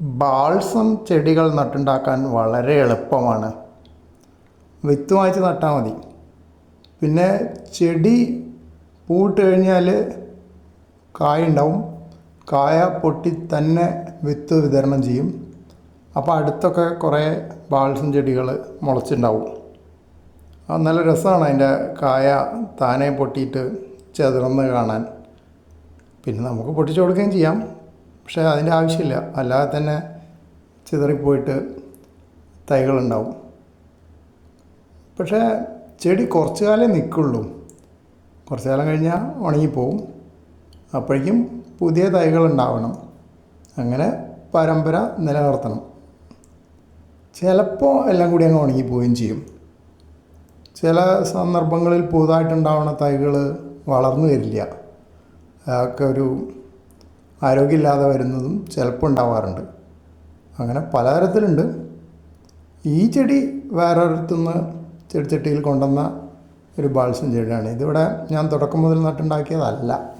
Balsam ചെടികൾ നട്ടുണ്ടാക്കാൻ വളരെ എളുപ്പമാണ്. വിത്ത് വാങ്ങിച്ച് നട്ടാൽ മതി. പിന്നെ ചെടി പൂട്ട് കഴിഞ്ഞാൽ കായ ഉണ്ടാവും. കായ പൊട്ടി തന്നെ വിത്ത് വിതരണം ചെയ്യും. അപ്പോൾ അടുത്തൊക്കെ കുറേ ബാൾസം ചെടികൾ മുളച്ചുണ്ടാവും. അത് നല്ല രസമാണ് അതിന്റെ കായ താനെ പൊട്ടിയിട്ട് ചെതറന്ന് കാണാൻ. പിന്നെ നമുക്ക് പൊട്ടിച്ചു കൊടുക്കുകയും ചെയ്യാം. പക്ഷേ അതിന്റെ ആവശ്യമില്ല. അല്ലാതെ തന്നെ ചിതറിപ്പോയിട്ട് തൈകളുണ്ടാവും. പക്ഷേ ചെടി കുറച്ച് കാലം നിൽക്കുള്ളൂ. കുറച്ച് കാലം കഴിഞ്ഞാൽ ഉണങ്ങിപ്പോവും. അപ്പോഴേക്കും പുതിയ തൈകൾ ഉണ്ടാവണം അങ്ങനെ പരമ്പര നിലനിർത്തണം. ചിലപ്പോൾ എല്ലാം കൂടി അങ്ങ് ഉണങ്ങിപ്പോവുകയും ചെയ്യും. ചില സന്ദർഭങ്ങളിൽ പുതുതായിട്ടുണ്ടാവുന്ന തൈകൾ വളർന്നു വരില്ല. അതൊക്കെ ഒരു ആരോഗ്യമില്ലാതെ വരുന്നതും ചിലപ്പോൾ ഉണ്ടാവാറുണ്ട്. അങ്ങനെ പലതരത്തിലുണ്ട്. ഈ ചെടി വേറൊരിടത്തുനിന്ന് ചെടിച്ചട്ടിയിൽ കൊണ്ടുവന്ന ഒരു ബാൾസം ചെടിയാണ് ഇതിവിടെ ഞാൻ തുടക്കം മുതൽ നട്ടുണ്ടാക്കിയതല്ല.